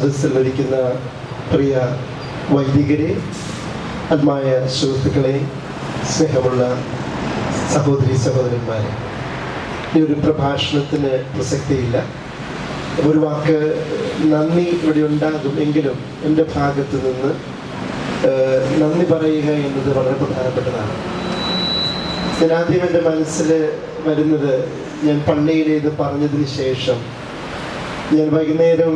സദസ്സിൽ ഇരിക്കുന്ന പ്രിയ വൈദികരെ ആത്മായ സുഹൃത്തുക്കളെ സ്നേഹമുള്ള സഹോദരി സഹോദരന്മാരെ. ഈ ഒരു പ്രഭാഷണത്തിന് പ്രസക്തിയില്ല. ഒരു വാക്ക് നന്ദി ഇവിടെ ഉണ്ടാകും എങ്കിലും എന്റെ ഭാഗത്ത് നിന്ന് നന്ദി പറയുക എന്നത് വളരെ പ്രധാനപ്പെട്ടതാണ്. ഞാൻ ആദ്യം എന്റെ മനസ്സിൽ വരുന്നത് ഞാൻ പള്ളിയിലേത് പറഞ്ഞതിന് ശേഷം ഞാൻ വൈകുന്നേരം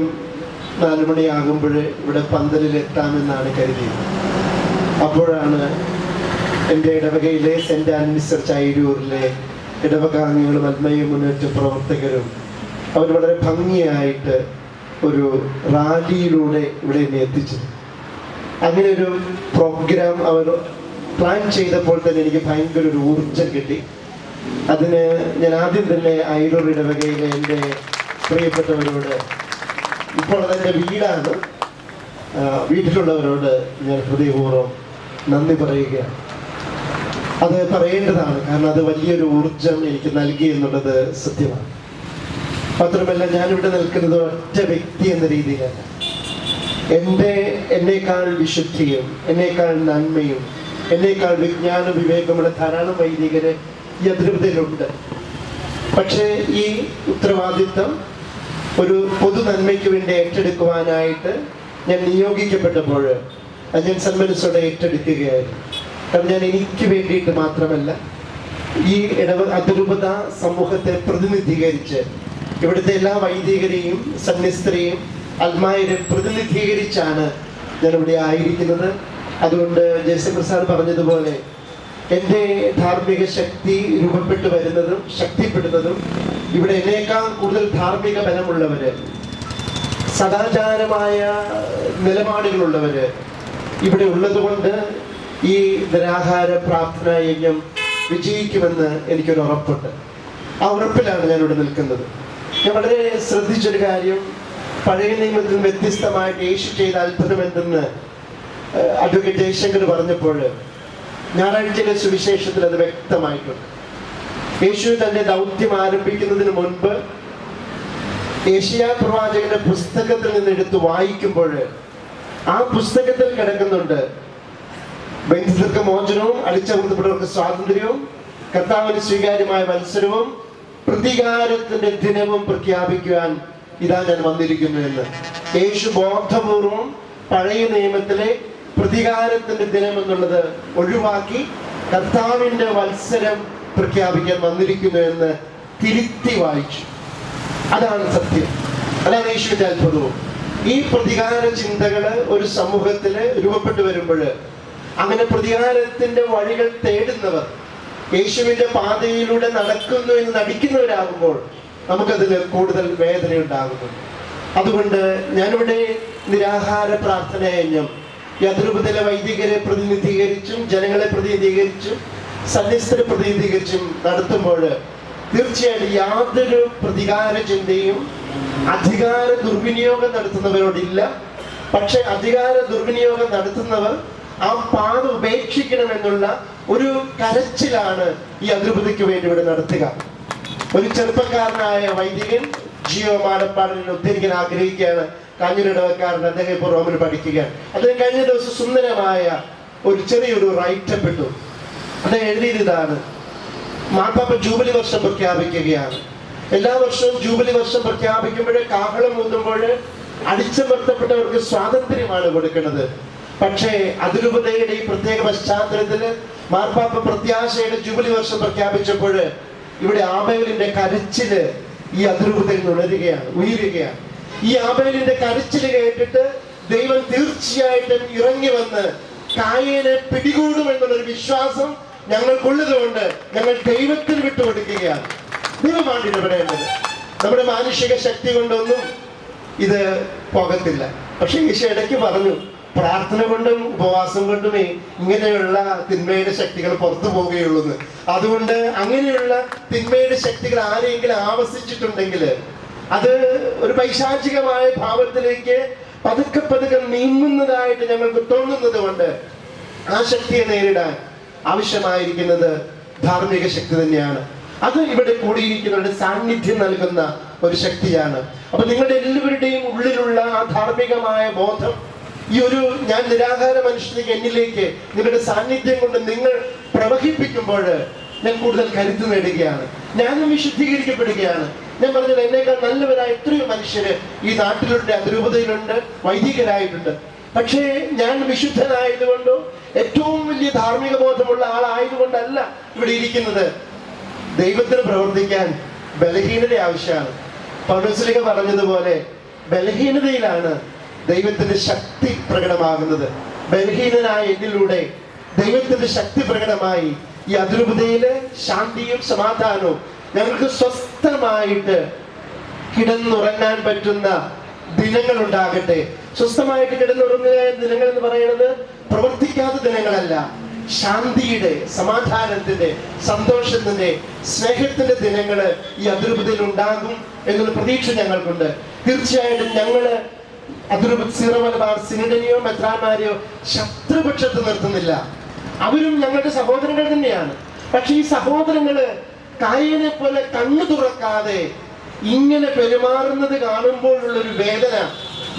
നാല് മണിയാകുമ്പോൾ ഇവിടെ പന്തലിൽ എത്താമെന്നാണ് കരുതിയത്. അപ്പോഴാണ് എന്റെ ഇടവകയിലെ സെന്റ് ആൻമിസ്റ്റർ ചൈരൂരിലെ ഇടവകാംഗങ്ങളും അൽമയ മുന്നേറ്റ പ്രവർത്തകരും അവർ വളരെ ഭംഗിയായിട്ട് ഒരു റാലിയിലൂടെ ഇവിടെ എന്നെ എത്തിച്ചത്. അങ്ങനെ ഒരു പ്രോഗ്രാം അവർ പ്ലാൻ ചെയ്തപ്പോൾ തന്നെ എനിക്ക് ഭയങ്കര ഒരു ഊർജം കിട്ടി. അതിന് ഞാൻ ആദ്യം തന്നെ ഐരൂർ ഇടവകയിലെ എന്റെ പ്രിയപ്പെട്ടവരോട് ഇപ്പോൾ അതെന്റെ വീടാണ്. വീട്ടിലുള്ളവരോട് ഞാൻ ഹൃദയപൂർവം നന്ദി പറയുകയാണ്. അത് പറയേണ്ടതാണ്. കാരണം അത് വലിയൊരു ഊർജം എനിക്ക് നൽകി എന്നുള്ളത് സത്യമാണ്. മാത്രമല്ല ഞാനിവിടെ നിൽക്കുന്നത് ഒറ്റ വ്യക്തി എന്ന രീതിയിലല്ല. എന്റെ എന്നേക്കാൾ വിശുദ്ധിയും എന്നേക്കാൾ നന്മയും എന്നേക്കാൾ വിജ്ഞാന വിവേകമുള്ള ധാരാളം വൈദികരെ ഈ പക്ഷേ ഈ ഉത്തരവാദിത്തം ഒരു പൊതു നന്മയ്ക്ക് വേണ്ടി ഏറ്റെടുക്കുവാനായിട്ട് ഞാൻ നിയോഗിക്കപ്പെട്ടപ്പോൾ അത് ഞാൻ സന്മനസ്സോടെ ഏറ്റെടുക്കുകയായിരുന്നു. കാരണം ഞാൻ എനിക്ക് വേണ്ടിയിട്ട് മാത്രമല്ല ഈ ഇടവ അതിരൂപത സമൂഹത്തെ പ്രതിനിധീകരിച്ച് ഇവിടുത്തെ എല്ലാ വൈദികരെയും സന്യസ്തരെയും അൽമായരെ പ്രതിനിധീകരിച്ചാണ് ഇവിടെ ആയിരിക്കുന്നത്. അതുകൊണ്ട് ജയസപ്രസാദ് പറഞ്ഞതുപോലെ എന്റെ ധാർമ്മിക ശക്തി രൂപപ്പെട്ടു വരുന്നതും ശക്തിപ്പെടുന്നതും ഇവിടെ എന്നേക്കാൾ കൂടുതൽ ധാർമ്മിക ബലമുള്ളവര് സദാചാരമായ നിലപാടുകളുള്ളവര് ഇവിടെ ഉള്ളതുകൊണ്ട് ഈ നിരാഹാര പ്രാർത്ഥന യജ്ഞം വിജയിക്കുമെന്ന് എനിക്കൊരു ഉറപ്പുണ്ട്. ആ ഉറപ്പിലാണ് ഞാൻ ഇവിടെ നിൽക്കുന്നത്. ഞാൻ വളരെ ശ്രദ്ധിച്ചൊരു കാര്യം. പഴയ നിയമത്തിൽ വ്യത്യസ്തമായിട്ട് യേശു ചെയ്ത അത്ഭുതം എന്തെന്ന് അഡ്വക്കേറ്റ് ജയശങ്കർ പറഞ്ഞപ്പോൾ ഞായറാഴ്ചയിലെ സുവിശേഷത്തിൽ അത് വ്യക്തമായിട്ടുണ്ട്. യേശു തന്റെ ദൗത്യം ആരംഭിക്കുന്നതിന് മുൻപ് ഏഷ്യ പ്രവാചകന്റെ പുസ്തകത്തിൽ നിന്ന് എടുത്ത് വായിക്കുമ്പോൾ ആ പുസ്തകത്തിൽ കിടക്കുന്നുണ്ട്. ബന്ധുക്കൾക്ക് മോചനവും അടിച്ചമർത്തപ്പെട്ടവർക്ക് സ്വാതന്ത്ര്യവും കർത്താവിന് സ്വീകാര്യമായ മത്സരവും പ്രതികാരത്തിന്റെ ദിനവും പ്രഖ്യാപിക്കുവാൻ ഇതാ ഞാൻ വന്നിരിക്കുന്നു എന്ന്. യേശു ബോധപൂർവം പഴയ നിയമത്തിലെ പ്രതികാരത്തിന്റെ ദിനം എന്നുള്ളത് ഒഴിവാക്കി കർത്താവിന്റെ വത്സരം പ്രഖ്യാപിക്കാൻ വന്നിരിക്കുന്നു എന്ന് തിരുത്തി വായിച്ചു. അതാണ് സത്യം. അതാണ് യേശുവിന്റെ അത്ഭുതവും. ഈ പ്രതികാര ചിന്തകൾ ഒരു സമൂഹത്തിൽ രൂപപ്പെട്ടു വരുമ്പോൾ അങ്ങനെ പ്രതികാരത്തിന്റെ വഴികൾ തേടുന്നവർ യേശുവിന്റെ പാതയിലൂടെ നടക്കുന്നു എന്ന് നടിക്കുന്നവരാകുമ്പോൾ നമുക്കതിൽ കൂടുതൽ വേദന ഉണ്ടാകുന്നു അതുകൊണ്ട് ഞാനിവിടെ നിരാഹാര പ്രാർത്ഥന ഈ അതിരൂപതയിലെ വൈദികരെ പ്രതിനിധീകരിച്ചും ജനങ്ങളെ പ്രതിനിധീകരിച്ചും സന്യസ്തരെ പ്രതിനിധീകരിച്ചും നടത്തുമ്പോൾ തീർച്ചയായിട്ടും യാതൊരു പ്രതികാര ചിന്തയും അധികാര ദുർവിനിയോഗം നടത്തുന്നവരോടില്ല. പക്ഷെ അധികാര ദുർവിനിയോഗം നടത്തുന്നവർ ആ പാത ഉപേക്ഷിക്കണമെന്നുള്ള ഒരു കരച്ചിലാണ് ഈ അതിർപതിക്ക് വേണ്ടി ഇവിടെ നടത്തുക. ഒരു ചെറുപ്പക്കാരനായ വൈദികൻ ജിയോ മാനപ്പാടിനെ ഉദ്ധരിക്കാൻ ആഗ്രഹിക്കുകയാണ്. കാഞ്ഞിരടവക്കാരൻ അദ്ദേഹം ഇപ്പോൾ റോമിൽ പഠിക്കുകയാണ്. അദ്ദേഹം കഴിഞ്ഞ ദിവസം സുന്ദരമായ ഒരു ചെറിയൊരു റൈറ്റപ്പ് ഇട്ടു. അദ്ദേഹം എഴുതിയത് ഇതാണ്. മാർപ്പാപ്പ ജൂബിലി വർഷം പ്രഖ്യാപിക്കുകയാണ്. എല്ലാ വർഷവും ജൂബിലി വർഷം പ്രഖ്യാപിക്കുമ്പോൾ കാഹളം ഊന്നുമ്പോൾ അടിച്ചമർത്തപ്പെട്ടവർക്ക് സ്വാതന്ത്ര്യമാണ് കൊടുക്കുന്നത്. പക്ഷേ അതിരൂപതയുടെ ഈ പ്രത്യേക പശ്ചാത്തലത്തിൽ മാർപ്പാപ്പ പ്രത്യാശയുടെ ജൂബിലി വർഷം പ്രഖ്യാപിച്ചപ്പോൾ ഇവിടെ ആബേലിന്റെ കരച്ചിൽ ഈ അതിരൂപതയിൽ ഉണരുകയാണ് ഉയരുകയാണ്. ഈ ആബേലിന്റെ കരച്ചിൽ കേട്ടിട്ട് ദൈവം തീർച്ചയായിട്ടും ഇറങ്ങി വന്ന് കായേനെ പിടികൂടുമെന്നുള്ളൊരു വിശ്വാസം ഞങ്ങൾക്കുള്ളത് കൊണ്ട് ഞങ്ങൾ ദൈവത്തിന് വിട്ടുകൊടുക്കുകയാണ്. ദൈവമാണ് ഇടപെടേണ്ടത്. നമ്മുടെ മാനുഷിക ശക്തി കൊണ്ടൊന്നും ഇത് പോകത്തില്ല. പക്ഷെ ഈശോ ഇടയ്ക്ക് പറഞ്ഞു പ്രാർത്ഥന കൊണ്ടും ഉപവാസം കൊണ്ടുമേ ഇങ്ങനെയുള്ള തിന്മയുടെ ശക്തികൾ പുറത്തു പോവുകയുള്ളൂന്ന് അതുകൊണ്ട് അങ്ങനെയുള്ള തിന്മയുടെ ശക്തികൾ ആരെങ്കിലും ആവസിച്ചിട്ടുണ്ടെങ്കിൽ അത് ഒരു പൈശാചികമായ ഭാവത്തിലേക്ക് പതുക്കെ പതുക്കെ നീങ്ങുന്നതായിട്ട് ഞങ്ങൾക്ക് തോന്നുന്നത് കൊണ്ട് ആ ശക്തിയെ നേരിടാൻ ആവശ്യമായിരിക്കുന്നത് ധാർമ്മിക ശക്തി തന്നെയാണ്. അത് ഇവിടെ കൂടിയിരിക്കുന്നവരുടെ സാന്നിധ്യം നൽകുന്ന ഒരു ശക്തിയാണ്. അപ്പൊ നിങ്ങളുടെ എല്ലാവരുടെയും ഉള്ളിലുള്ള ആ ധാർമ്മികമായ ബോധം ഈ ഒരു ഞാൻ നിരാഹാര മനുഷ്യനിലേക്ക് എന്നിലേക്ക് നിങ്ങളുടെ സാന്നിധ്യം കൊണ്ട് നിങ്ങൾ പ്രവഹിപ്പിക്കുമ്പോൾ ഞാൻ കൂടുതൽ കരുത്ത് നേടുകയാണ്. ഞാനും വിശുദ്ധീകരിക്കപ്പെടുകയാണ്. ഞാൻ പറഞ്ഞത് എന്നേക്കാൾ നല്ലവരായ എത്രയോ മനുഷ്യര് ഈ നാട്ടിലുണ്ട് അതിരൂപതയിലുണ്ട് വൈദികരായിട്ടുണ്ട്. പക്ഷേ ഞാൻ വിശുദ്ധനായതുകൊണ്ടോ ഏറ്റവും വലിയ ധാർമ്മിക ബോധമുള്ള ആളായതുകൊണ്ടല്ല ഇവിടെ ഇരിക്കുന്നത്. ദൈവത്തിന് പ്രവർത്തിക്കാൻ ബലഹീനത ആവശ്യമാണ്. പൗരസ്ലിക പറഞ്ഞതുപോലെ ബലഹീനതയിലാണ് ദൈവത്തിന്റെ ശക്തി പ്രകടമാകുന്നത്. ബലഹീനനായ എന്നിലൂടെ ദൈവത്തിന്റെ ശക്തി പ്രകടമായി ഈ അതിരൂപതയിൽ ശാന്തിയും സമാധാനവും ഞങ്ങൾക്ക് സ്വസ്ഥമായിട്ട് കിടന്നുറങ്ങാൻ പറ്റുന്ന ദിനങ്ങൾ ഉണ്ടാകട്ടെ സ്വസ്ഥമായിട്ട് കിടന്നുറങ്ങുക ദിനങ്ങൾ എന്ന് പറയുന്നത് പ്രവർത്തിക്കാത്ത ദിനങ്ങളല്ല. ശാന്തിയുടെ സമാധാനത്തിന്റെ സന്തോഷത്തിന്റെ സ്നേഹത്തിന്റെ ദിനങ്ങൾ ഈ അതിർപതിയിൽ ഉണ്ടാകും എന്നുള്ള പ്രതീക്ഷ ഞങ്ങൾക്കുണ്ട്. തീർച്ചയായിട്ടും ഞങ്ങൾ അതിർപതി സീറോ മലബാർ സിനിഡനെയോ മെത്രാന്മാരെയോ ശത്രുപക്ഷത്ത് നിർത്തുന്നില്ല. അവരും ഞങ്ങളുടെ സഹോദരങ്ങൾ തന്നെയാണ്. പക്ഷെ ഈ സഹോദരങ്ങൾ കായനെ പോലെ കണ്ണു തുറക്കാതെ ഇങ്ങനെ പെരുമാറുന്നത് കാണുമ്പോഴുള്ളൊരു വേദന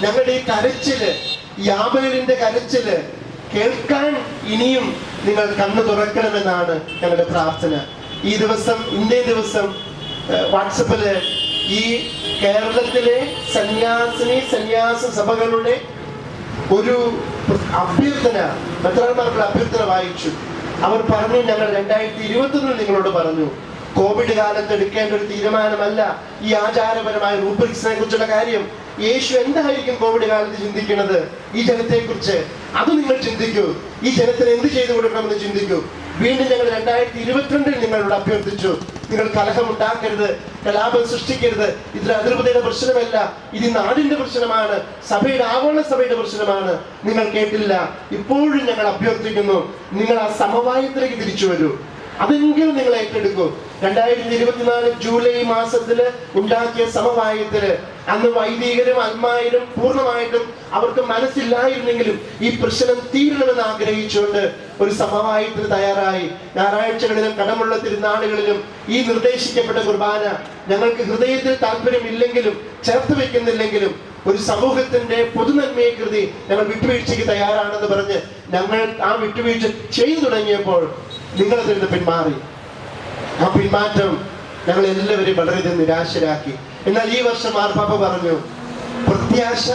ഞങ്ങളുടെ ഈ കരച്ചിൽ യാബലിന്റെ കരച്ചിൽ കേൾക്കാൻ ഇനിയും നിങ്ങൾ കണ്ണു തുറക്കണമെന്നാണ് ഞങ്ങളുടെ പ്രാർത്ഥന. ഈ ദിവസം ഇന്നേ ദിവസം വാട്സപ്പിൽ ഈ കേരളത്തിലെ സന്യാസിനി സന്യാസ സഭകളുടെ ഒരു അഭ്യർത്ഥന മെത്രാന്മാർക്കുള്ള അഭ്യർത്ഥന വായിച്ചു. അവർ പറഞ്ഞു ഞങ്ങൾ രണ്ടായിരത്തി ഇരുപത്തൊന്നിൽ നിങ്ങളോട് പറഞ്ഞു കോവിഡ് കാലത്ത് എടുക്കേണ്ട ഒരു തീരുമാനമല്ല ഈ ആചാരപരമായ റൂബ്രിക്സിനെ കുറിച്ചുള്ള കാര്യം. യേശു എന്തായിരിക്കും കോവിഡ് കാലത്ത് ചിന്തിക്കുന്നത്? ഈ ജനത്തെ കുറിച്ച് അത് നിങ്ങൾ ചിന്തിക്കൂ. ഈ ജനത്തിന് എന്ത് ചെയ്തു കൊടുക്കണമെന്ന് ചിന്തിക്കൂ. വീണ്ടും ഞങ്ങൾ രണ്ടായിരത്തി ഇരുപത്തിരണ്ടിൽ നിങ്ങളോട് അഭ്യർത്ഥിച്ചു. നിങ്ങൾ കലഹം ഉണ്ടാക്കരുത് കലാപം സൃഷ്ടിക്കരുത്. ഇതിൽ അതിർപതയുടെ പ്രശ്നമല്ല. ഇത് നാടിന്റെ പ്രശ്നമാണ്. സഭയുടെ ആവോള സഭയുടെ പ്രശ്നമാണ്. നിങ്ങൾ കേട്ടില്ല. ഇപ്പോഴും ഞങ്ങൾ അഭ്യർത്ഥിക്കുന്നു നിങ്ങൾ ആ സമവായത്തിലേക്ക് തിരിച്ചു വരൂ. അതെങ്കിലും നിങ്ങൾ ഏറ്റെടുക്കൂ. രണ്ടായിരത്തി ഇരുപത്തിനാല് ജൂലൈ മാസത്തിൽ ഉണ്ടാക്കിയ സമവായത്തിൽ അന്ന് വൈദികരും അന്മാരും പൂർണമായിട്ടും അവർക്ക് മനസ്സില്ലായിരുന്നെങ്കിലും ഈ പ്രശ്നം തീരണമെന്ന് ആഗ്രഹിച്ചുകൊണ്ട് ഒരു സമവായത്തിന് തയ്യാറായി. ഞായറാഴ്ചകളിലും കടമുള്ള തിരുനാളുകളിലും ഈ നിർദ്ദേശിക്കപ്പെട്ട കുർബാന ഞങ്ങൾക്ക് ഹൃദയത്തിൽ താല്പര്യമില്ലെങ്കിലും ചേർത്ത് വെക്കുന്നില്ലെങ്കിലും ഒരു സമൂഹത്തിന്റെ പൊതുനന്മയെ കൃതി ഞങ്ങൾ വിട്ടുവീഴ്ചയ്ക്ക് തയ്യാറാണെന്ന് പറഞ്ഞ് ഞങ്ങൾ ആ വിട്ടുവീഴ്ച ചെയ്തു തുടങ്ങിയപ്പോൾ നിങ്ങളതിൽ നിന്ന് പിന്മാറി. ആ പിന്മാറ്റം ഞങ്ങൾ വളരെ വളരെയധികം നിരാശരാക്കി. എന്നാൽ ഈ വർഷം മാർപ്പാപ്പ പറഞ്ഞു പ്രത്യാശ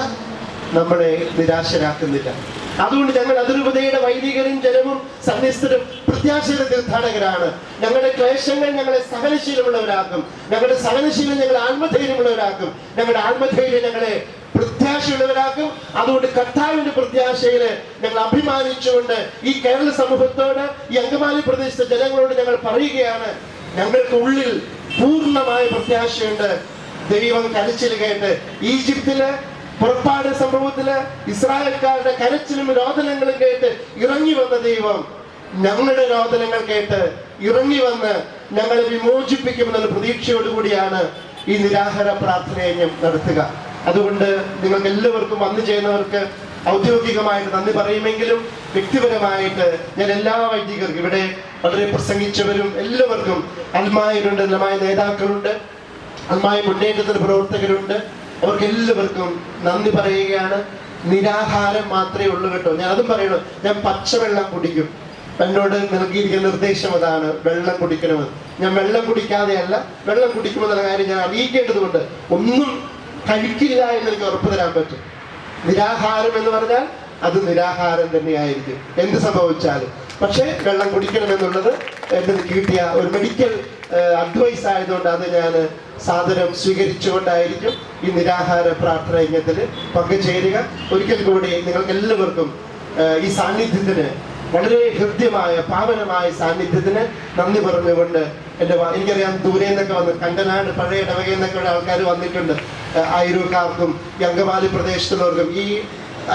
നമ്മളെ നിരാശരാക്കുന്നില്ല. അതുകൊണ്ട് ഞങ്ങൾ അതിരൂപതയുടെ വൈദികരും ജനവും സന്യസ്തരും പ്രത്യാശയുടെ തീർത്ഥാടകരാണ്. ഞങ്ങളുടെ ക്ലേശങ്ങൾ ഞങ്ങളെ സഹനശീലമുള്ളവരാക്കും. ഞങ്ങളുടെ സഹനശീലം ഞങ്ങൾ ആത്മധൈര്യമുള്ളവരാക്കും. ഞങ്ങളുടെ ആത്മധൈര്യം ഞങ്ങളെ പ്രത്യാശയുള്ളവരാക്കും. അതുകൊണ്ട് കർത്താവിന്റെ പ്രത്യാശയിൽ ഞങ്ങൾ അഭിമാനിച്ചുകൊണ്ട് ഈ കേരള സമൂഹത്തോട് ഈ അങ്കമാലി പ്രദേശത്തെ ജനങ്ങളോട് ഞങ്ങൾ പറയുകയാണ് ഞങ്ങൾക്ക് ഉള്ളിൽ പൂർണമായ പ്രത്യാശയുണ്ട്. ദൈവം കരച്ചിൽ കേട്ട് ഈജിപ്തിൽ പുറപ്പാട് സംഭവത്തിൽ ഇസ്രായേൽക്കാരുടെ കരച്ചിലും രോദനങ്ങളും കേട്ട് ഇറങ്ങി വന്ന ദൈവം ഞങ്ങളുടെ രോദനങ്ങൾ കേട്ട് ഇറങ്ങി വന്ന് ഞങ്ങളെ വിമോചിപ്പിക്കുമെന്നുള്ള പ്രതീക്ഷയോടുകൂടിയാണ് ഈ നിരാഹാര പ്രാർത്ഥനയെ നടത്തുക. അതുകൊണ്ട് നിങ്ങൾക്ക് എല്ലാവർക്കും വന്നു ചെയ്യുന്നവർക്ക് ഔദ്യോഗികമായിട്ട് നന്ദി പറയുമെങ്കിലും വ്യക്തിപരമായിട്ട് ഞാൻ എല്ലാ വൈദികർക്കും ഇവിടെ വളരെ പ്രസംഗിച്ചവരും എല്ലാവർക്കും അൽമായരുണ്ട് അൽമായ നേതാക്കളുണ്ട് അൽമായ മുന്നേറ്റത്തിന് പ്രവർത്തകരുണ്ട്. അവർക്ക് എല്ലാവർക്കും നന്ദി പറയുകയാണ്. നിരാഹാരം മാത്രമേ ഉള്ളൂ കേട്ടോ. ഞാൻ അതും പറയണു. ഞാൻ പച്ചവെള്ളം കുടിക്കും. എന്നോട് നൽകിയിരിക്കുന്ന നിർദ്ദേശം അതാണ് വെള്ളം കുടിക്കണമെന്ന്. ഞാൻ വെള്ളം കുടിക്കാതെയല്ല വെള്ളം കുടിക്കുമെന്നുള്ള കാര്യം ഞാൻ അറിയിക്കേണ്ടതുകൊണ്ട് ഒന്നും കഴിക്കില്ല എന്ന് എനിക്ക് ഉറപ്പ് തരാൻ പറ്റും. നിരാഹാരം എന്ന് പറഞ്ഞാൽ അത് നിരാഹാരം തന്നെയായിരിക്കും. എന്ത് സംഭവിച്ചാലും. പക്ഷേ വെള്ളം കുടിക്കണം എന്നുള്ളത് എന്റെ കിട്ടിയ ഒരു മെഡിക്കൽ അഡ്വൈസ് ആയതുകൊണ്ട് അത് ഞാൻ സാധനം സ്വീകരിച്ചുകൊണ്ടായിരിക്കും ഈ നിരാഹാര പ്രാർത്ഥന യജ്ഞത്തിൽ പങ്കുചേരുക. ഒരിക്കൽ കൂടി നിങ്ങൾക്ക് എല്ലാവർക്കും ഈ സാന്നിധ്യത്തിന് വളരെ ഹൃദ്യമായ പാവനമായ സാന്നിധ്യത്തിന് നന്ദി പറഞ്ഞുകൊണ്ട് എന്റെ എനിക്കറിയാം ദൂരെ നിന്നൊക്കെ വന്ന് കണ്ടനാട് പഴയ ഇടവകയിൽ നിന്നൊക്കെ ആൾക്കാർ വന്നിട്ടുണ്ട്. ഈ അങ്കമാലി പ്രദേശത്തുള്ളവർക്കും ഈ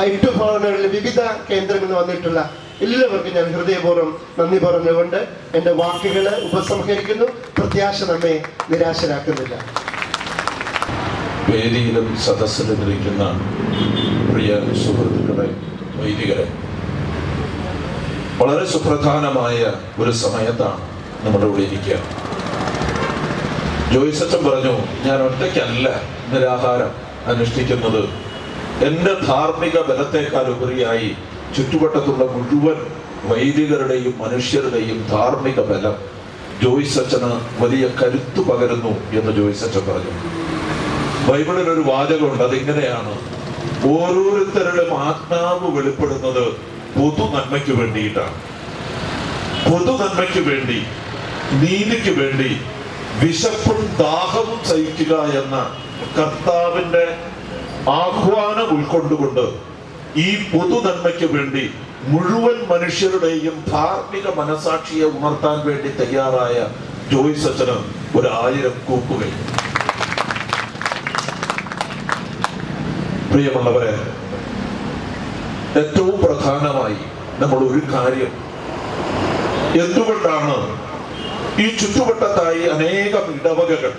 എട്ട് ഭവനങ്ങളിൽ വിവിധ കേന്ദ്രങ്ങളിൽ വന്നിട്ടുള്ള എല്ലാവർക്കും ഞാൻ ഹൃദയപൂർവം നന്ദി പറഞ്ഞുകൊണ്ട് എന്റെ വാക്കുകൾ ഉപസംഹരിക്കുന്നു. പ്രത്യാശ നമ്മെ നിരാശരാക്കുന്നില്ല. വേദിയിലും സദസ്സിലും ഇരിക്കുന്ന പ്രിയ സുഹൃത്തുക്കളെ വൈദികരെ വളരെ സുപ്രധാനമായ ഒരു സമയത്താണ് നമ്മുടെ ഇവിടെ ഇരിക്കുക. ജോയിസച്ചൻ പറഞ്ഞു ഞാൻ ഒറ്റയ്ക്കല്ല നിരാഹാരം അനുഷ്ഠിക്കുന്നത്. എന്റെ ധാർമ്മിക ബലത്തെക്കാൾ ഉപരിയായി ചുറ്റുവട്ടത്തുള്ള മുഴുവൻ വൈദികരുടെയും മനുഷ്യരുടെയും ധാർമ്മിക ബലം ജോയിസച്ചന് വലിയ കരുത്തു പകരുന്നു എന്ന് ജോയിസച്ചൻ പറഞ്ഞു. ബൈബിളിൽ ഒരു വാചകമുണ്ട് അതിങ്ങനെയാണ്. ഓരോരുത്തരുടെ ആത്മാവ് വെളിപ്പെടുന്നത് പൊതു നന്മയ്ക്ക് വേണ്ടിയിട്ടാണ്. പൊതു നന്മയ്ക്ക് വേണ്ടി നീതിക്ക് വേണ്ടി വിശപ്പും ദാഹവും സഹിക്കുക എന്ന കർത്താവിന്റെ ആഹ്വാനം ഉൾക്കൊണ്ടുകൊണ്ട് ഈ പൊതുനന്മയ്ക്ക് വേണ്ടി മുഴുവൻ മനുഷ്യരുടെയും ധാർമ്മിക മനസാക്ഷിയെ ഉണർത്താൻ വേണ്ടി തയ്യാറായ ജോയ്സ് അച്ഛന് ഒരു ആയിരം കൂപ്പുകൾ. പ്രിയമുള്ളവരെ ഏറ്റവും പ്രധാനമായി നമ്മൾ ഒരു കാര്യം. എന്തുകൊണ്ടാണ് ഈ ചുറ്റുവട്ടത്തായി അനേകം ഇടവകകൾ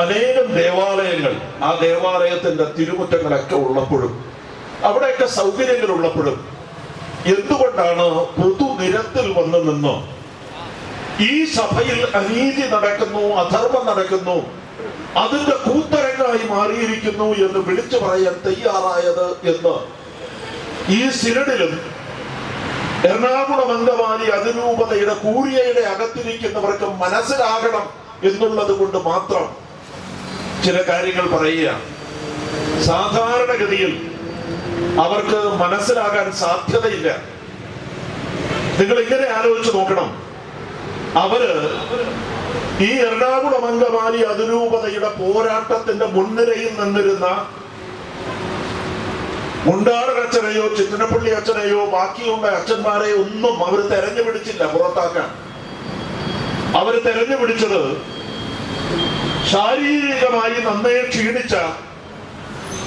അനേകം ദേവാലയങ്ങൾ ആ ദേവാലയത്തിന്റെ തിരുമുറ്റങ്ങളൊക്കെ ഉള്ളപ്പോഴും അവിടെയൊക്കെ സൗകര്യങ്ങൾ ഉള്ളപ്പോഴും എന്തുകൊണ്ടാണ് പൊതുനിരത്തിൽ വന്നു നിന്ന് ഈ സഭയിൽ അനീതി നടക്കുന്നു അധർമ്മം നടക്കുന്നു അതിന്റെ കൂത്തരങ്ങളായി മാറിയിരിക്കുന്നു എന്ന് വിളിച്ചു പറയാൻ തയ്യാറായത് എന്ന് ഈ സിനഡിലും എറണാകുളം അങ്കമാലി അതിരൂപതയുടെ കൂരിയയുടെ അകത്തിരിക്കുന്നവർക്ക് മനസ്സിലാകണം എന്നുള്ളത് കൊണ്ട് മാത്രം ചില കാര്യങ്ങൾ പറയുക. സാധാരണഗതിയിൽ അവർക്ക് മനസ്സിലാകാൻ സാധ്യതയില്ല. നിങ്ങൾ ഇങ്ങനെ ആലോചിച്ച് നോക്കണം. അവർ ഈ എറണാകുളം അങ്കമാലി അതിരൂപതയുടെ പോരാട്ടത്തിന്റെ മുൻനിരയിൽ നിന്നിരുന്ന മുണ്ടാടൻ അച്ഛനെയോ ചിന്നപ്പള്ളി അച്ഛനെയോ ബാക്കിയുള്ള അച്ഛന്മാരെ ഒന്നും അവർ തെരഞ്ഞു പിടിച്ചില്ല പുറത്താക്കാൻ. അവർ തെരഞ്ഞു പിടിച്ചത് ശാരീരികമായി നന്നേ ക്ഷീണിച്ച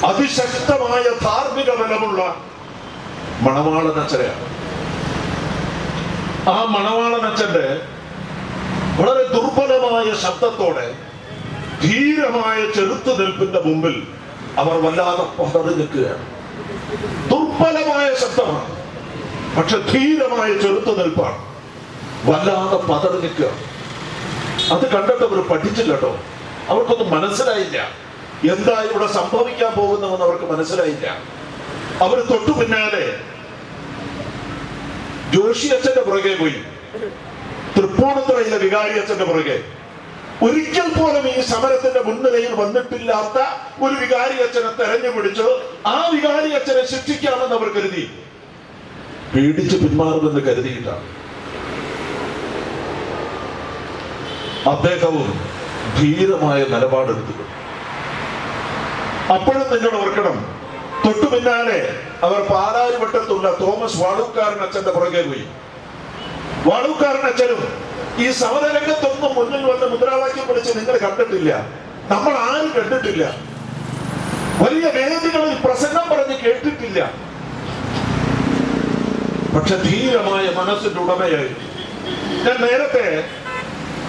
അതിശക്തമായ ധാർമ്മിക ബലമുള്ള മണവാളൻ അച്ഛനെയാണ്. ആ മണവാളൻ അച്ഛന്റെ വളരെ ദുർബലമായ ശബ്ദത്തോടെ ധീരമായ ചെറുത്തുനിൽപ്പിന്റെ മുമ്പിൽ അവർ വല്ലാതെ പതറി നിൽക്കുകയാണ്. ദുർബലമായ ശബ്ദമാണ്. പക്ഷെ ധീരമായ ചെറുത്തുനിൽപ്പാണ്. വല്ലാതെ പതറി നിൽക്കുക. അത് കണ്ടിട്ട് അവർ പഠിച്ചില്ല കേട്ടോ. അവർക്കൊന്നും മനസ്സിലായില്ല. എന്താ ഇവിടെ സംഭവിക്കാൻ പോകുന്നതെന്ന് അവർക്ക് മനസ്സിലായില്ല. അവർ തൊട്ടു പിന്നാലെ ജോഷി അച്ഛന്റെ പുറകെ പോയി. തൃപ്പൂണിത്തുറയിലെ വികാരി അച്ഛന്റെ പുറകെ. ഒരിക്കൽ പോലും ഈ സമരത്തിന്റെ മുൻനിരയിൽ വന്നിട്ടില്ലാത്ത ഒരു വികാരി അച്ഛനെ തെരഞ്ഞു പിടിച്ച് ആ വികാരി അച്ഛനെ ശിക്ഷിക്കാമെന്ന് അവർ കരുതി. പേടിച്ച് പിന്മാറുമെന്ന് കരുതിയിട്ടാണ്. അദ്ദേഹവും ധീരമായ നിലപാടെടുത്തു അപ്പോഴും നിങ്ങൾ ഓർക്കണം തൊട്ടു പിന്നാലെ അവർ പാലാരിവട്ടത്തുള്ള തോമസ് വാളൂക്കാരൻ അച്ഛന്റെ പുറകെ പോയി. വാളൂക്കാരൻ അച്ഛനും ഈ സമരരംഗത്തൊന്നും മുന്നിൽ വന്ന് മുദ്രാവാക്യം വിളിച്ച് നിങ്ങൾ കണ്ടിട്ടില്ല. നമ്മൾ ആരും കണ്ടിട്ടില്ല. വലിയ വേദികളിൽ പ്രസംഗം പറഞ്ഞ് കേട്ടിട്ടില്ല. പക്ഷെ ധീരമായ മനസ്സിന്റെ ഉടമയായി. ഞാൻ നേരത്തെ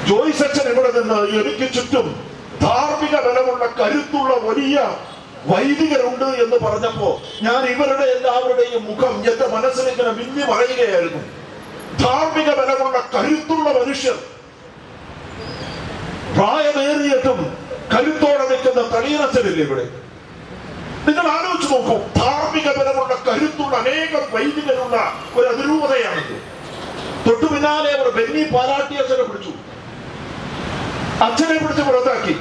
ജോയിസ് അച്ഛൻ ഇവിടെ നിന്ന് എനിക്ക് ചുറ്റും ധാർമ്മിക ബലമുള്ള കരുത്തുള്ള വലിയ വൈദികരുണ്ട് എന്ന് പറഞ്ഞപ്പോ ഞാൻ ഇവരുടെ എല്ലാവരുടെയും മുഖം എന്റെ മനസ്സിലിങ്ങനെ മിന്നി മറയുകയായിരുന്നു. ധാർമ്മിക ബലമുള്ള കരുത്തുള്ള മനുഷ്യർ. പ്രായമേറിയിട്ടും കരുത്തോടെ നിൽക്കുന്ന തളിയനച്ചനില്ലേ ഇവിടെ? നിങ്ങൾ ആലോചിച്ച് നോക്കൂ ധാർമ്മിക ബലമുള്ള കരുത്തുള്ള അനേകം വൈദികരുള്ള ഒരു അതിരൂപതയാണിത്. തൊട്ടു പിന്നാലെ അവർ ബെന്നി പാലാട്ടി അച്ഛനെ പിടിച്ചു. അച്ഛനെ പിടിച്ച് പുറത്താക്കി.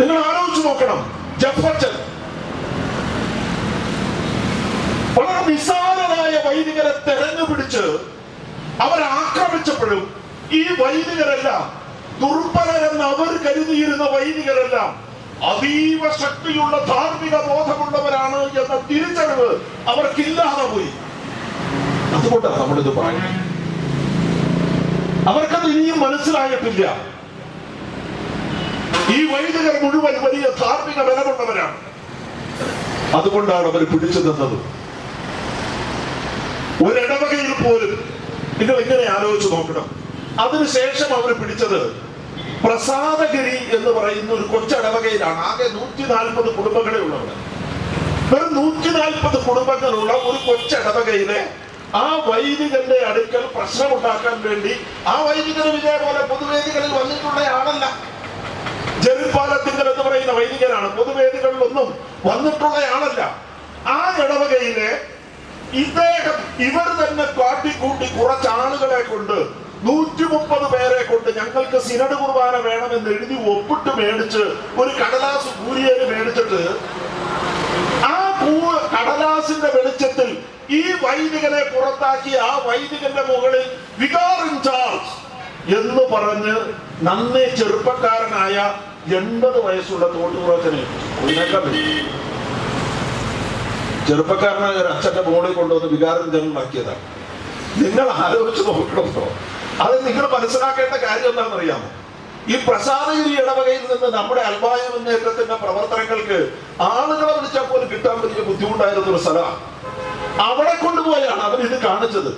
നിങ്ങൾ ആലോചിച്ച് നോക്കണം ജഫച്ചൻ വളരെ പിടിച്ച് അവരെ ആക്രമിച്ചപ്പോഴും ഈ വൈദികരെല്ലാം ദുർബലരെന്ന് അവർ കരുതിയിരുന്ന വൈദികരെല്ലാം അതീവ ശക്തിയുള്ള ധാർമ്മിക ബോധമുള്ളവരാണ് എന്ന തിരിച്ചറിവ് അവർക്കില്ലാതെ പോയി. അതുകൊണ്ടാണ് നമ്മളിത് പറയുന്നത്. അവർക്കത് ഇനിയും മനസ്സിലായിട്ടില്ല. ഈ വൈദികർ മുഴുവൻ വലിയ ധാർമ്മിക ബലമുള്ളവരാണ്. അതുകൊണ്ടാണ് അവർ പിടിച്ചു തന്നത് ഒരിടവകയിൽ പോലും നിങ്ങൾ ഇങ്ങനെ ആലോചിച്ച് നോക്കണം. അതിനുശേഷം അവർ പിടിച്ചത് പ്രസാദഗിരി എന്ന് പറയുന്ന ഒരു കൊച്ചടവകയിലാണ്. ആകെ നൂറ്റി നാൽപ്പത് കുടുംബങ്ങളെ ഉള്ളവർ. വെറും നൂറ്റി നാൽപ്പത് കുടുംബങ്ങളുള്ള ഒരു കൊച്ചടവകയിലെ ആ വൈദികന്റെ അടുക്കൽ പ്രശ്നമുണ്ടാക്കാൻ വേണ്ടി ആ വൈദികനും ഇതേപോലെ പൊതുവേദികളിൽ വന്നിട്ടുള്ള ആളല്ല. ജെറിപ്പാലത്തിങ്കൽ എന്ന് പറയുന്ന വൈദികനാണ്. പൊതുവേദികളിലൊന്നും വന്നിട്ടുള്ള ആളല്ല. ആ ഇടവകയിലെ ഇദ്ദേഹം ഇവർ തന്നെ കാട്ടിക്കൂട്ടി കുറച്ച് ആളുകളെ കൊണ്ട് നൂറ്റി മുപ്പത് പേരെ കൊണ്ട് ഞങ്ങൾക്ക് സിനഡ് കുർബാന വേണമെന്ന് എഴുതി ഒപ്പിട്ട് മേടിച്ച് ഒരു കടലാസ് കൂലിയേര് മേടിച്ചിട്ട് ആ പൂ കടലാസിന്റെ വെളിച്ചത്തിൽ ഈ വൈദികനെ പുറത്താക്കി ആ വൈദികന്റെ മുകളിൽ വികാർ ഇൻചാർജ് എന്ന് പറഞ്ഞ് നന്നേ ചെറുപ്പക്കാരനായ എൺപത് വയസ്സുള്ള തോട്ടുപുറത്തിനെ. ചെറുപ്പക്കാരനായ ഒരു അച്ഛന്റെ മോളിൽ കൊണ്ടുവന്ന് വികാരം ജനലാക്കിയതാണ് നിങ്ങൾ ആലോചിച്ച് നോക്കണമെന്നോ അത് നിങ്ങൾ മനസ്സിലാക്കേണ്ട കാര്യം എന്താണെന്ന് അറിയാമോ ഈ പ്രസാദഗിരി ഇടവകയിൽ നിന്ന് നമ്മുടെ അൽവായ മുന്നേറ്റത്തിന്റെ പ്രവർത്തനങ്ങൾക്ക് ആളുകളെ വിളിച്ചാൽ പോലും കിട്ടാൻ വലിയ ബുദ്ധിമുട്ടായിരുന്ന ഒരു സ്ഥലമാണ്. അവിടെ കൊണ്ടുപോയാണ് അവർ ഇത് കാണിച്ചത്.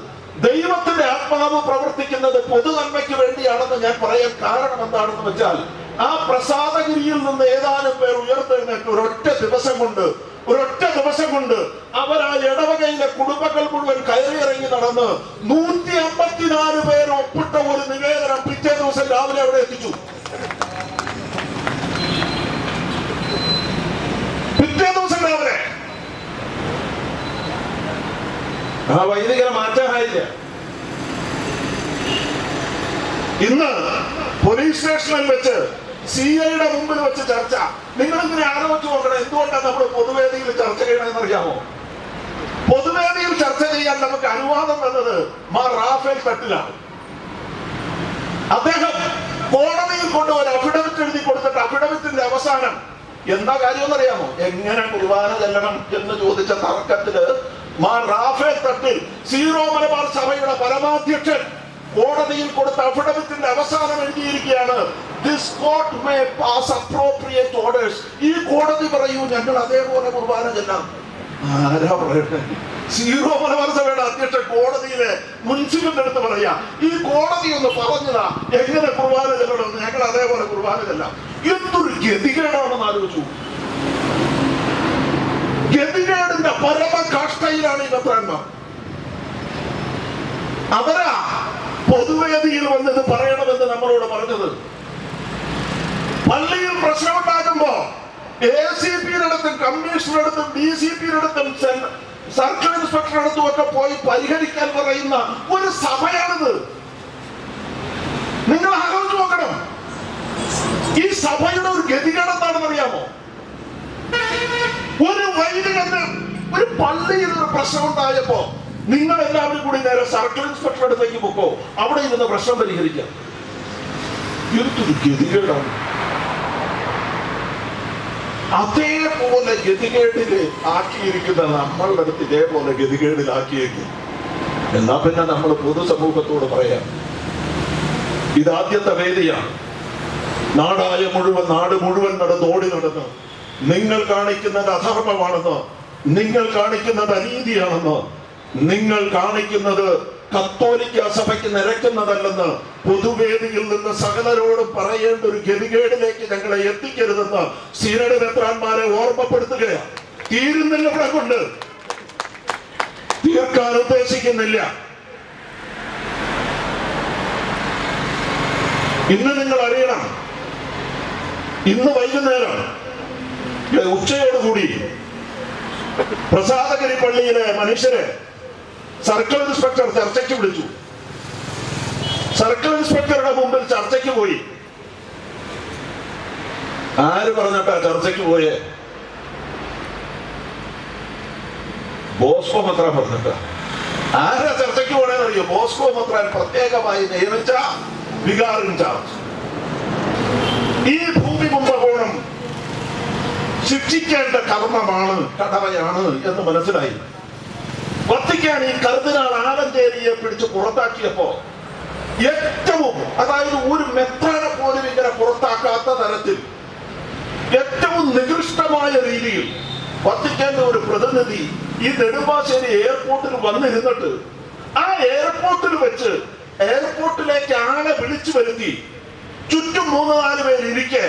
ദൈവത്തിന്റെ ആത്മാവ് പ്രവർത്തിക്കുന്നത് പൊതു നന്മയ്ക്ക് വേണ്ടിയാണെന്ന് ഞാൻ പറയാൻ കാരണം എന്താണെന്ന് വെച്ചാൽ ആ പ്രസാദഗിരിയിൽ നിന്ന് ഏതാനും പേർ ഉയർത്തെഴുന്നേറ്റ് ഒരൊറ്റ ദിവസം കൊണ്ട് ഒരൊറ്റ ദിവസം കൊണ്ട് അവർ ആ ഇടവകയിലെ കുടുംബങ്ങൾ മുഴുവൻ കയറി ഇറങ്ങി നടന്ന് നൂറ്റി അമ്പത്തിനാല് പേർ ഒപ്പിട്ട ഒരു നിവേദനം പിറ്റേ ദിവസം രാവിലെ അവിടെ എത്തിച്ചു. പിറ്റേ ദിവസം രാവിലെ. ആ വൈദികരെ മാറ്റാനായില്ല ഇന്ന് പോലീസ് സ്റ്റേഷനിൽ വെച്ച് സി ഐയുടെ മുമ്പിൽ വെച്ച് ചർച്ച. നിങ്ങൾ ഇങ്ങനെ ആലോചിച്ച് നോക്കണം? എന്തുകൊണ്ടാണ് നമ്മൾ പൊതുവേദിയിൽ ചർച്ച ചെയ്യണമെന്ന് അറിയാമോ പൊതുവേദിയിൽ ചർച്ച ചെയ്യാൻ നമുക്ക് അനുവാദം വന്നത് മാ റാഫേൽ തട്ടിലാണ് അദ്ദേഹം കോടതിയിൽ കൊണ്ട് ഒരു അഫിഡവിറ്റ് എഴുതി കൊടുത്തിട്ട് അഫിഡവിറ്റിന്റെ അവസാനം എന്താ കാര്യം അറിയാമോ എങ്ങനെ കുർബാന ചെല്ലണം എന്ന് ചോദിച്ച തർക്കത്തിൽ മാ റാഫേൽ തട്ടിൽ സീറോ മലബാർ സഭയുടെ പരമാധ്യക്ഷൻ കോടതിയിൽ കൊടുത്ത അഫിഡവിറ്റിന്റെ അവസാനം എഴുതിയിരിക്കുകയാണ് this court may pass appropriate orders ഈ കോടതി പറയൂ ഞങ്ങൾ അതേപോലെ കുർബാന ചെല്ലാം ആരാ പറയട്ടെ സീറോ മലബാർ സഭയുടെ അധ്യക്ഷൻ കോടതിയിലെ മുൻസിപ്പിന്റെ അടുത്ത് പറയാ ഈ കോടതി ഒന്ന് പറഞ്ഞതാ എങ്ങനെ കുർബാന ചെല്ലണം ഞങ്ങൾ അതേപോലെ കുർബാന ചെല്ലാം എന്തൊരു ഗതികേടാണെന്ന് ആലോചിച്ചു. ഗതികേടിന്റെ പരമ കാഷ്ടയിലാണ് ഈ മെത്രാന്മാർ അവരാ പൊതുവേദിയിൽ വന്നത് പറയണമെന്ന് നമ്മളോട് പറഞ്ഞത്. പള്ളിയിൽ പ്രശ്നമുണ്ടാകുമ്പോ എ സി കമ്മീഷണറുടെ അടുത്തും ഡി സി പിയുടെ അടുത്തും സർക്കിൾ ഇൻസ്പെക്ടറുടെ അടുത്തും ഒക്കെ പോയി പരിഹരിക്കാൻ പറയുന്ന ഒരു സഭയാണിത്. നിങ്ങൾ ആലോചിച്ച് നോക്കണം. ഈ സഭയുടെ ഒരു ഗതികേട് എന്താണെന്ന് അറിയാമോ? ഒരു വൈദികന് ഒരു പള്ളിയിൽ ഒരു പ്രശ്നം ഉണ്ടായപ്പോ നിങ്ങൾ എല്ലാവരും കൂടി നേരെ സർക്കിൾ ഇൻസ്പെക്ടർ അടുത്തേക്ക് പോക്കോ. അവിടെ ഇരുന്ന് പ്രശ്നം പരിഹരിക്കാം. എന്തൊരു ഗതികേടാണ്. അതേപോലെ ഗതികേടിൽ ആക്കിയിരിക്കുന്ന നമ്മളുടെ അടുത്ത് ഇതേപോലെ ഗതികേടിലാക്കിയേക്കും എന്നാ പിന്നെ നമ്മൾ പൊതുസമൂഹത്തോട് പറയാം. ഇതാദ്യത്തെ വേദിയാണ്. നാടായ മുഴുവൻ നാട് മുഴുവൻ നടന്ന് ഓടി നടന്ന് നിങ്ങൾ കാണിക്കുന്നത് അധർമ്മമാണെന്ന് നിങ്ങൾ കാണിക്കുന്നത് അനീതിയാണെന്ന് നിങ്ങൾ കാണിക്കുന്നത് കത്തോലിക്ക സഭയ്ക്ക് നിരക്കുന്നതല്ലെന്ന് പൊതുവേദിയിൽ നിന്ന് സകലരോടും പറയേണ്ട ഒരു ഗതികേടിലേക്ക് ഞങ്ങളെ എത്തിക്കരുതെന്ന് സിനഡ് മെത്രാന്മാരെ ഓർമ്മപ്പെടുത്തുകയാണ്. തീരുന്നില്ല ഇവിടെ കൊണ്ട്. തീർക്കാൻ ഉദ്ദേശിക്കുന്നില്ല. ഇന്ന് നിങ്ങൾ അറിയണം. ഇന്ന് വൈകുന്നേരം ഉച്ചയോടുകൂടി പ്രസാദഗിരി പള്ളിയിലെ മനുഷ്യരെ സർക്കിൾ ഇൻസ്പെക്ടർ ചർച്ചയ്ക്ക് വിളിച്ചു. സർക്കിൾ ഇൻസ്പെക്ടറുടെ മുമ്പിൽ ചർച്ചയ്ക്ക് പോയി. ആര് പറഞ്ഞിട്ടാ ചർച്ചയ്ക്ക് പോയേ? ബോസ്കോ മത്ര പറഞ്ഞിട്ടാ. ആരാ ചർച്ചയ്ക്ക് പോണേന്ന് അറിയോ ബോസ്കോ മത്ര പ്രത്യേകമായി നിയമിച്ച വികാർ ഇൻചാർജ് ഈ ഭൂമി കുംഭകോണം ശിക്ഷിക്കേണ്ട കർമ്മമാണ് കടമയാണ് എന്ന് മനസ്സിലായി. വത്തിക്കാൻ ഈ കർദിനാൾ ആലഞ്ചേരിയെ പിടിച്ച് പുറത്താക്കിയപ്പോ ഏറ്റവും അതായത് ഒരു മെത്രാനെ പോലും ഇങ്ങനെ പുറത്താക്കാത്ത തരത്തിൽ ഏറ്റവും നികൃഷ്ടമായ രീതിയിൽ വത്തിക്കേണ്ട ഒരു പ്രതിനിധി ഈ നെടുമ്പാശ്ശേരി എയർപോർട്ടിൽ വന്നിരുന്നിട്ട് ആ എയർപോർട്ടിൽ വെച്ച് എയർപോർട്ടിലേക്ക് ആളെ വിളിച്ചു വരുത്തി. ചുറ്റും മൂന്ന് നാല് പേര് ഇരിക്കെ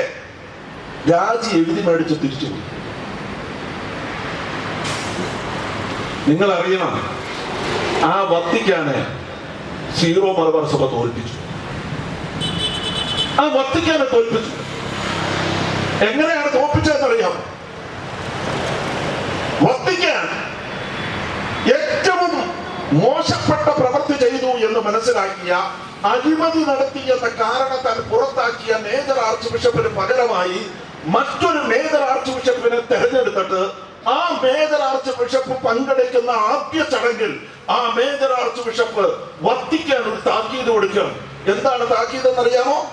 രാജി എഴുതി മേടിച്ച് തിരിച്ചു നിങ്ങൾ അറിയണം ആ വത്തിക്കാനെ സീറോ മലബാർ സഭ തോൽപ്പിച്ചു. ആ വത്തിക്കാനെ തോൽപ്പിച്ചു. എങ്ങനെയാണ് തോൽപ്പിച്ചതെന്നറിയാം വത്തിക്കാൻ ഏറ്റവും മോശപ്പെട്ട പ്രവൃത്തി ചെയ്തു എന്ന് മനസ്സിലാക്കിയ അഴിമതി നടത്തി എന്ന കാരണത്താൽ പുറത്താക്കിയ മേജർ ആർച്ച് ബിഷപ്പിന് പകരമായി മറ്റൊരു മേജർ ആർച്ച് ബിഷപ്പിനെ തെരഞ്ഞെടുത്തിട്ട് ആ മേജർ ആർച്ച് ബിഷപ്പ് പങ്കെടുക്കുന്ന ആദ്യ ചടങ്ങിൽ ആ മേജർ ആർച്ച് ബിഷപ്പ് വത്തിക്കാൻ ഒരു താക്കീത് കൊടുക്കണം. എന്താണ് താക്കീത് എന്നറിയാമോ?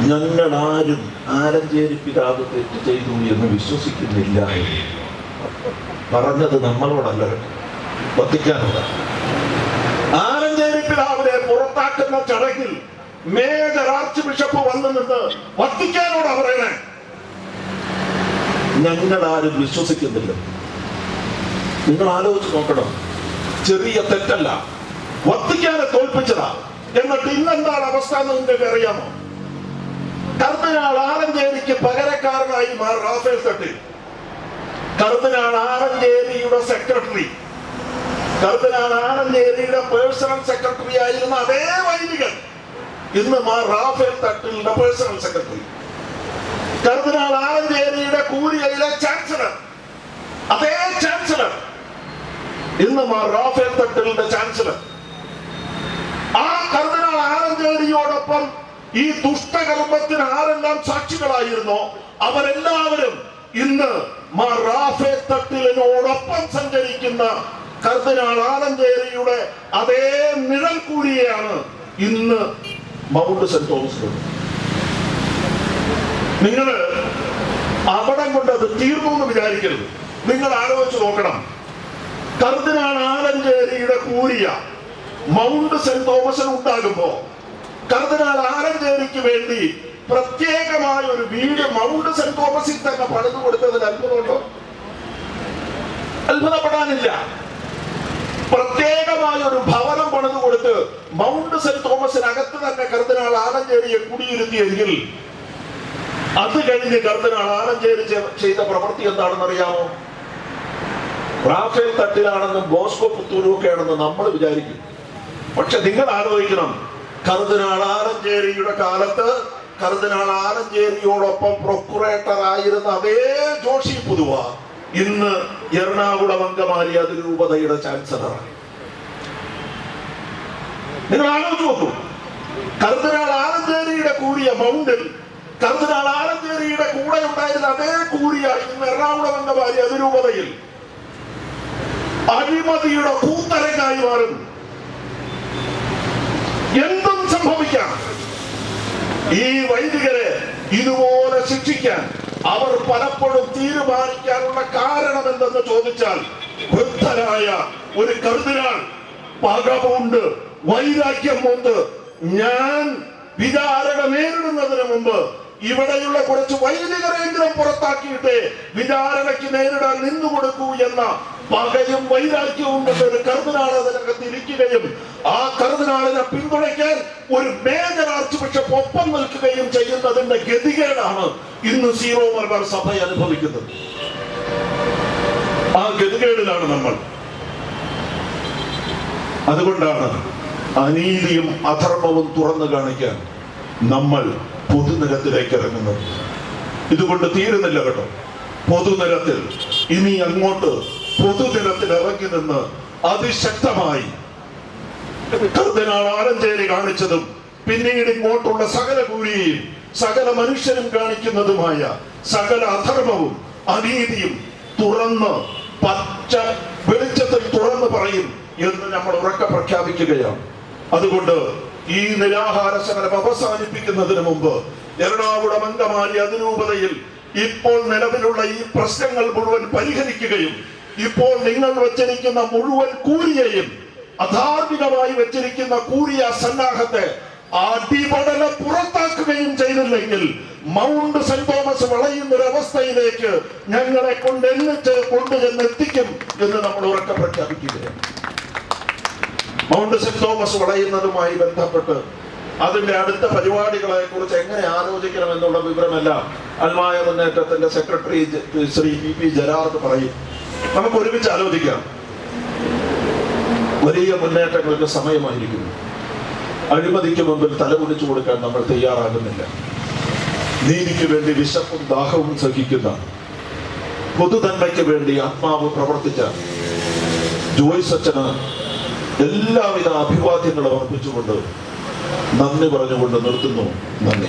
ഞങ്ങൾ ആരും ആരഞ്ചേരി പിതാവ് തെറ്റ് ചെയ്തു എന്ന് വിശ്വസിക്കുന്നില്ല. പറഞ്ഞത് നമ്മളോടല്ല. വത്തിക്കാനോട് ആരഞ്ചേരി പിതാവിനെ പുറത്താക്കുന്ന ചടങ്ങിൽ മേജർ ആർച്ച് ബിഷപ്പ് വന്നു നിന്ന് വത്തിക്കാനോട് പറയണേ? ഞങ്ങൾ ആരും വിശ്വസിക്കുന്നില്ല. നിങ്ങൾ ആലോചിച്ച് നോക്കണം. ചെറിയ തെറ്റല്ല. വത്തിക്കാനെ തോൽപ്പിച്ചതാ. എന്നിട്ട് ഇന്നെന്താണ് അവസ്ഥ എന്ന് നിങ്ങൾക്ക് അറിയാമോ? കർദിനാൾ ആലഞ്ചേരിക്ക് പകരക്കാരനായി മാറി. റാഫേൽ തട്ടി കർദിനാൾ ആലഞ്ചേരിയുടെ സെക്രട്ടറി കർദിനാൾ ആലഞ്ചേരിയുടെ പേഴ്സണൽ സെക്രട്ടറി ആയിരുന്ന അതേ വൈദികൻ. ഇന്ന് മാർ റാഫേൽ തട്ടിലിന്റെ പേഴ്സണൽ സെക്രട്ടറി കർദിനാൾ ആലഞ്ചേരിയുടെ കൂരിയയിലെ ചാൻസലർ അതേ ചാൻസലർ ഇന്ന് റാഫേൽ തട്ടിലിന്റെ ചാൻസലർ ആ കർദിനാൾ ആലഞ്ചേരിയോടൊപ്പം ഈ ദുഷ്ടകർമ്മത്തിന് ആരെല്ലാം സാക്ഷികളായിരുന്നോ അവരെല്ലാവരും ഇന്ന് റാഫേ തട്ടിലിനോടൊപ്പം സഞ്ചരിക്കുന്ന കർദിനാൾ ആലഞ്ചേരിയുടെ അതേ നിഴൽ കൂടിയാണ് ഇന്ന് മൗണ്ട് സെന്റ് തോമസിലുള്ളത് നിങ്ങൾ അപടം കൊണ്ട് അത് തീർന്നു എന്ന് വിചാരിക്കരുത്. നിങ്ങൾ ആലോചിച്ച് നോക്കണം. കർദിനാൾ ആലഞ്ചേരിയുടെ കൂരിയ മൗണ്ട് സെന്റ് തോമസിൽ ഉണ്ടാകുമ്പോ കർദിനാൾ ആലഞ്ചേരിക്ക് വേണ്ടി പ്രത്യേകമായ ഒരു വീട് മൗണ്ട് സെന്റ് തോമസിൽ തന്നെ പണിതു കൊടുത്തതിൽ അത്ഭുതമുണ്ടോ? അത്ഭുതപ്പെടാനില്ല. പ്രത്യേകമായ ഒരു ഭവനം പണിതു കൊടുത്ത് മൗണ്ട് സെന്റ് തോമസിനകത്ത് തന്നെ കർദിനാൾ ആലഞ്ചേരിയെ കുടിയിരുത്തിയെങ്കിൽ അത് കഴിഞ്ഞ് കർദ്ദനാൾ ആലഞ്ചേരി ചെയ്ത പ്രവൃത്തി എന്താണെന്ന് അറിയാമോ റാഫേൽ തട്ടിലാണെന്നും ബോസ്കോ പുത്തൂരും ഒക്കെ ആണെന്ന് നമ്മൾ വിചാരിക്കും. പക്ഷെ നിങ്ങൾ ആലോചിക്കണം. കർദിനാൾ ആലഞ്ചേരിയുടെ കാലത്ത് കർദിനാൾ ആലഞ്ചേരിയോടൊപ്പം പ്രൊക്കുറേറ്റർ ആയിരുന്ന അതേ ജോഷി പുതുവ. ഇന്ന് എറണാകുളം അംഗമാരി അതിരൂപതയുടെ ചാൻസലറാണ് നിങ്ങൾ ആലോചിച്ച് നോക്കൂ. കർദിനാൾ ആലഞ്ചേരിയുടെ കൂടിയ മൗണ്ടിൽ കർദിനാൾ ആലഞ്ചേരിയുടെ കൂടെ ഉണ്ടായിരുന്ന അതേ കൂടിയ ഇന്ന് എറണാകുളം എന്ന ഭാര്യ അതിരൂപതയിൽ. അഴിമതിയുടെ കൂത്തരക്കായി മാറും. എന്തും സംഭവിക്കാം. ഈ വൈദികരെ ഇതുപോലെ ശിക്ഷിക്കാൻ അവർ പലപ്പോഴും തീരുമാനിക്കാനുള്ള കാരണം എന്തെന്ന് ചോദിച്ചാൽ വൃദ്ധനായ ഒരു കർദിനാൾ പകമുണ്ട് വൈരാഗ്യം കൊണ്ട് ഞാൻ വിചാരണ നേരിടുന്നതിന് മുമ്പ് ഇവിടെയുള്ള കുറച്ച് വൈദികരെങ്കിലും പുറത്താക്കിയിട്ട് വിചാരണയ്ക്ക് നേരിടാൻ നിന്നു കൊടുക്കൂ എന്ന പകയും വൈരാഗ്യവും കൊണ്ട് ഒരു കർദിനാൾ അതിനകത്ത് ഇരിക്കുകയും ആ കർദിനാളിനെ പിന്തുണയ്ക്കാൻ ഒരു മേജർ ആർച്ച് ബിഷപ്പ് ഒപ്പം നിൽക്കുകയും ചെയ്യുന്നതിന്റെ ഗതികേടാണ് ഇന്ന് സീറോ മലബാർ സഭ അനുഭവിക്കുന്നത്. ആ ഗതികേടിലാണ് നമ്മൾ. അതുകൊണ്ടാണ് അനീതിയും അധർമ്മവും തുറന്നു കാണിക്കാൻ നമ്മൾ പൊതുനിരത്തിലേക്ക് ഇറങ്ങുന്നത് ഇതുകൊണ്ട് തീരുന്നില്ല കേട്ടോ. പൊതുനിരത്തിൽ ഇനി അങ്ങോട്ട് പൊതുനിരത്തിൽ ഇറങ്ങി നിന്ന് അതിശക്തമായി കർദിനാൾ ആലഞ്ചേരി കാണിച്ചതും പിന്നീട് ഇങ്ങോട്ടുള്ള സകല കൂലിയും സകല മനുഷ്യരും കാണിക്കുന്നതുമായ സകല അധർമ്മവും അനീതിയും തുറന്ന് പച്ച വെളിച്ചത്തിൽ തുറന്ന് പറയും എന്ന് നമ്മൾ ഉറക്കെ പ്രഖ്യാപിക്കുകയാണ്. അതുകൊണ്ട് ഈ നിരാഹാര സമരം അവസാനിപ്പിക്കുന്നതിന് മുമ്പ് എറണാകുളം അങ്കമാലി അതിരൂപതയിൽ ഇപ്പോൾ നിലവിലുള്ള ഈ പ്രശ്നങ്ങൾ മുഴുവൻ പരിഹരിക്കുകയും ഇപ്പോൾ നിങ്ങൾ വെച്ചിരിക്കുന്ന മുഴുവൻ കൂലിയെയും അധാർമികമായി വെച്ചിരിക്കുന്ന കൂലിയ സന്നാഹത്തെ അടിപടല പുറത്താക്കുകയും ചെയ്തില്ലെങ്കിൽ മൗണ്ട് സെന്റ് തോമസ് വളയുന്ന ഒരു അവസ്ഥയിലേക്ക് ഞങ്ങളെ കൊണ്ട് എന്നിട്ട് കൊണ്ടുചെന്ന് എത്തിക്കും എന്ന് നമ്മൾ ഉറക്കെ പ്രഖ്യാപിക്കുകയാണ് മൗണ്ട് സെന്റ് തോമസ് വളയുന്നതുമായി ബന്ധപ്പെട്ട് അതിന്റെ അടുത്ത പരിപാടികളെ കുറിച്ച് എങ്ങനെ ആലോചിക്കണം എന്നുള്ള വിവരമെല്ലാം അൽമായ മുന്നേറ്റത്തിന്റെ secretary Shri P P Jerard പറയും. നമുക്ക് ഒരുമിച്ച് ആലോചിക്കാം. വലിയ മുന്നേറ്റങ്ങൾക്ക് സമയമായിരിക്കുന്നു. അഴിമതിക്ക് മുമ്പിൽ തലകുനിച്ചു കൊടുക്കാൻ നമ്മൾ തയ്യാറാകുന്നില്ല. നീതിക്ക് വേണ്ടി വിശപ്പും ദാഹവും സഹിക്കുന്ന പൊതുതന്മയ്ക്ക് വേണ്ടി ആത്മാവ് പ്രവർത്തിച്ച ജോയ്സ് അച്ഛന് എല്ലാവിധ അഭിവാദ്യങ്ങളും അർപ്പിച്ചുകൊണ്ട് നന്ദി പറഞ്ഞുകൊണ്ട് നിർത്തുന്നു. നന്ദി.